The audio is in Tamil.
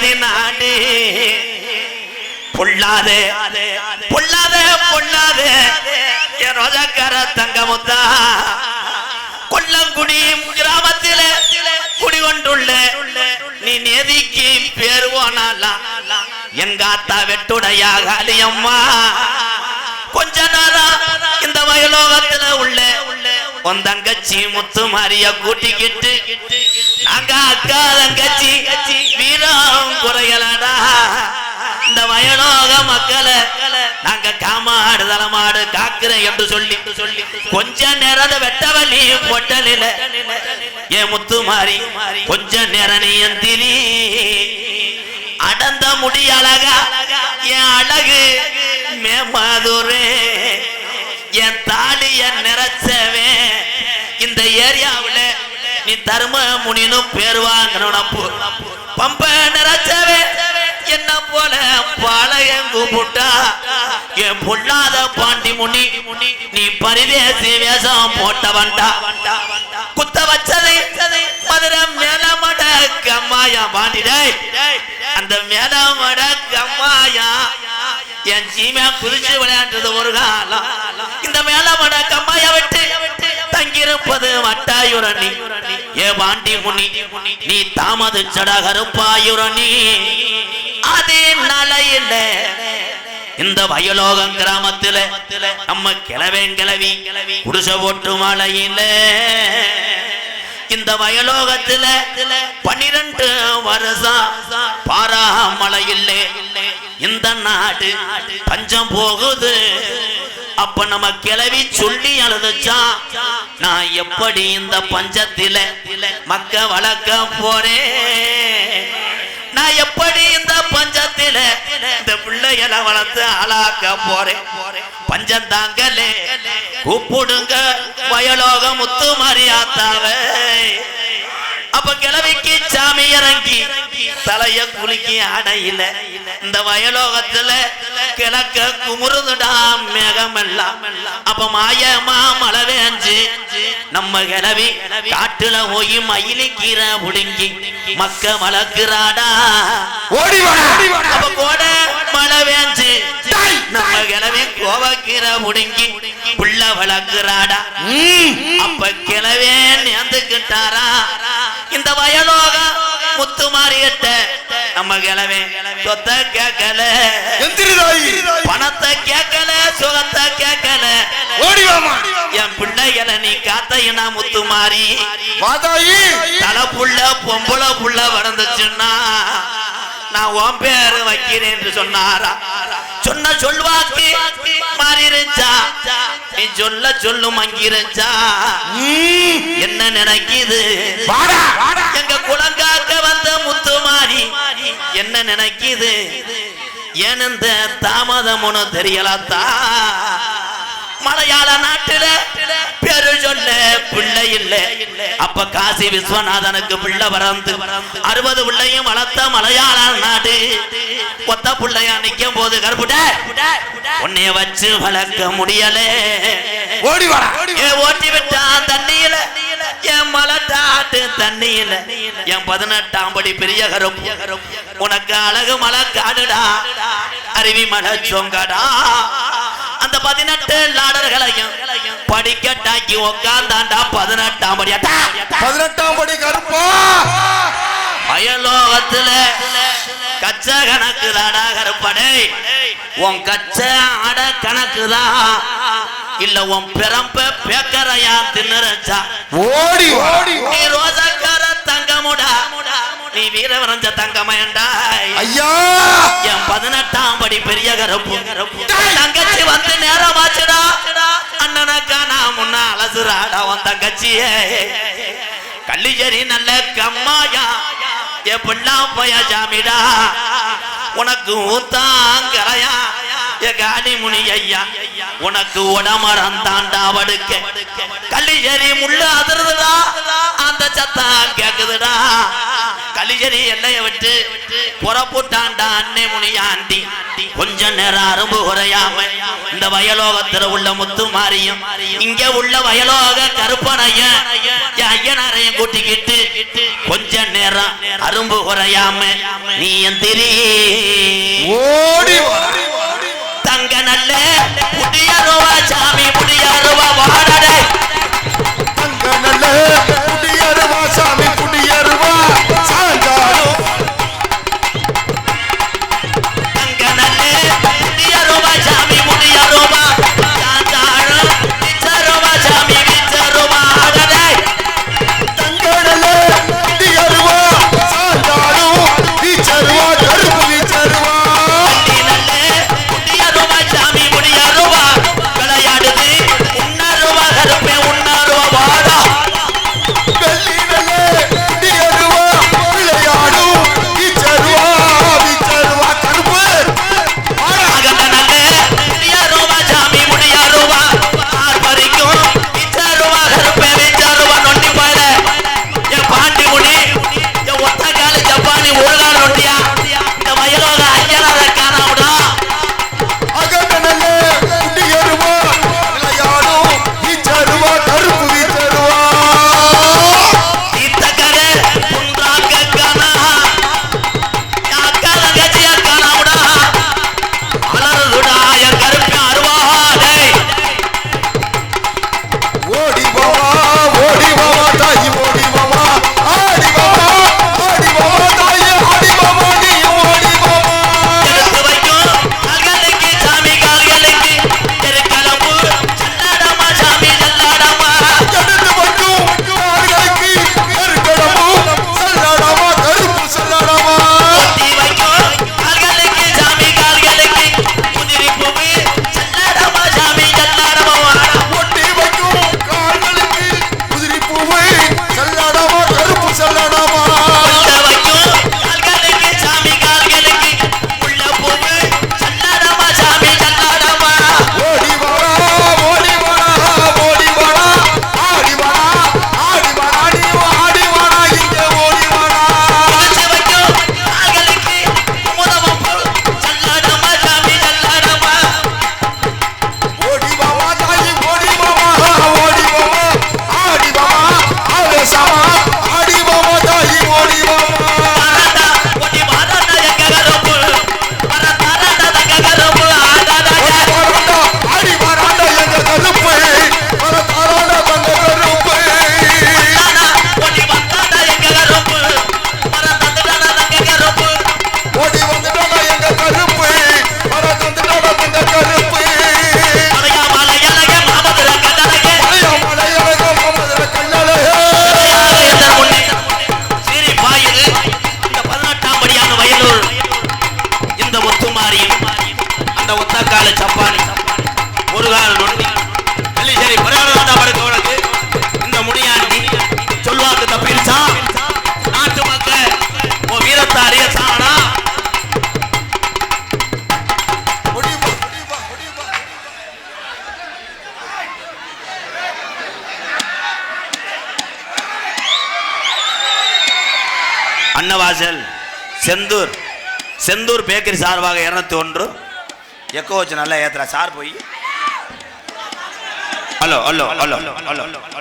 பதினாடு பொல்லாதே பொல்லாதே பொல்லாதே. என் ரோஜாக்கார தங்கமுத்தா. கொல்லங்குடி கிராமத்திலே குடிகொண்டுள்ள நீ நெதிக்கு பேர் எங்க அத்தா வெட்டுடையாக காளியம்மா. கொஞ்ச நேரம் இந்த வயலோகத்துல உள்ள உன் தங்கச்சி முத்து மாறிய கூட்டிக்கிட்டு நாங்க அக்கா தங்கச்சி வீர மக்களை நாங்க காமாடு தலமாடு காக்குறேன் என்று சொல்லி சொல்லி கொஞ்ச நேரம் வெட்டவழி பொட்டலில. ஏ முத்து மாறி கொஞ்ச நேரம் நீ எந்திரி அடந்த முடி அழகா என் அழகு மே மாதுரே என் தாலிய நிறைச்சவே இந்த ஏரியாவில் நீ தர்ம முனின்னு பேர் வாங்கணும் பம்ப நிறைச்சவே என்ன போல பல கூப்பிட்டா என் பொல்லாத பாண்டி முனி நீ பரிதேசி வேஷம் போட்டவன்டா. குத்த வச்சதை மதுரை மேலமட கம்மாயா பாண்டிடே அந்த மேலமட கம்மாயா என் சீமையா குதிச்சு விளையாண்டது ஒரு காலம். இந்த மேலமட கம்மாயா விட்டு தங்கியிருப்பது வட்டாயுரணி. ஏ பாண்டி முனி நீ தாமது சடகருப்பாயுரணி அதே நலையில இந்த வயலோகம் கிராமத்துல நம்ம கிளவேன் கிளவி குடிசை போட்டு மலையில இந்த வயலோகத்துல பன்னிரண்டு வருஷம் பாராமலை இல்லை இந்த நாடு பஞ்சம் போகுது. அப்ப நம்ம கிளவி சொல்லி அழுதுச்சா நான் எப்படி இந்த பஞ்சத்தில மக்க வளர்க்க போறேன்? நான் எப்படி இந்த பஞ்சத்தில இந்த பிள்ளைகளை வளர்த்து ஆளாக்க போறேன். பஞ்சம் தாங்கலே. கூப்பிடுங்க வயலோக முத்து மரியாத்தாவே. அப்ப கிழவிக்கு சாமி இறங்கி தலைய குலுக்கி அடையில இந்த வயலோகத்துல கிழக்க குமுறுதுடா மேகமெல்லாம் அப்ப மாயமா மழை வேஞ்சு நம்ம கிளவி காட்டுல போய் மயிலி கீரை புடுங்கி மக்க வளர்க்கிறாடா ஓடி அப்ப கூட மழை வேஞ்சு நம்ம கிளவி கோவக்கீரை புடுங்கி புள்ள வளர்க்கிறாடா அப்ப கிளவே நேர்ந்துக்கிட்டாரா இந்த வயலோக முத்து மாறியட்ட நம்ம கிளவே. சொத்த கேட்கல. பணத்தை கேட்கல சுகத்தை கேட்கல. என் பிள்ளைகளை நீ காத்தையினா முத்து மாறி. தலை புள்ள பொம்பளை புள்ள வளர்ந்துச்சுன்னா நான் உன் பேரு வைக்கிறேன் என்று சொன்னாரா? சொன்ன சொல்வாக்கு மாறிருச்சா? நீ சொல்ல சொல்லு மங்கிருச்சா என்ன நினைக்குது? எங்க குளங்காக்க வந்த முத்து மாறி என்ன நினைக்குது? ஏன் இந்த தாமதம் ஒண்ணு தெரியலத்தா? மலையாள நாட்டுல பெரு சொல்ல பிள்ளை இல்ல. அப்ப காசி விஸ்வநாதனுக்கு பிள்ளை பிறந்து அறுபது பிள்ளையும் வளர்த்த மலையாள நாடு. கொத்த பிள்ளையா நிக்கும் போது கருப்புட உன்னைய வச்சு வளர்க்க முடியலே. ஓடி ஏ ஓட்டி விட்டான் தண்ணியில? என் மலட்டாட்டு தண்ணியில என் பதினெட்டாம் படி பெரிய கருப்பு உனக்கு அழகு மலை காடுடா அருவி மலை சொங்கடா அந்த பதினெட்டு லாடர்களையும் படிக்கட்டாக்கி உக்காந்தாண்டா பதினெட்டாம் படி. பதினெட்டாம் படி கருப்பா! அயலோகத்துல கச்ச கணக்கு தாடா கருப்படே உன் கச்ச அட கணக்குதான் இல்ல உன் பிறம்ப பேக்கரையா தின்னுறச்சா? ஓடி ஓடி நீ ரோசக்கார தங்கமுடா. நீ வீரவரஞ்ச தங்கமயண்டா. ஐயா! என் பதினெட்டாம் படி பெரிய கருப்பு. தங்கச்சி வந்து நேரமாச்சுடா. அண்ணனக்கா நான் முன்ன அலசுறாடா உன் தங்கச்சியே. கள்ளிச்சேரி நல்ல கம்மாயா. என் பிள்ளா பய ஜாமிடா உனக்கு ஊத்தாங்கரையா. எ காளி முனி ஐயா. உனக்கு உடமரம் தாண்டா வடுக்க. கலிஜரி முள்ள அதிர்றதா அந்த சத்தம் கேக்குதுடா. கலிஜரி எல்லைய விட்டு புறப்புட்டாண்டா அன்னை முனியாண்டி கொஞ்ச நேரம் அரும்பு குறையாம இந்த வயலோகத்துல உள்ள முத்து மாறியும் இங்க உள்ள வயலோக கருப்பனையும் ஐயனாரையும் கூட்டிக்கிட்டு கொஞ்ச நேரம் அரும்பு குறையாம நீ எந்திரி. ஓடி தங்க நல்ல முடியாருவா சாமி முடியாருவா வாடடை அன்னவாசல் செந்தூர். செந்தூர் பேக்கரி சார்பாக இருநூத்தி ஒன்று எக்கோ வச்சு நல்லா ஏத்துறா சார் போய். Hello hello hello hello hello.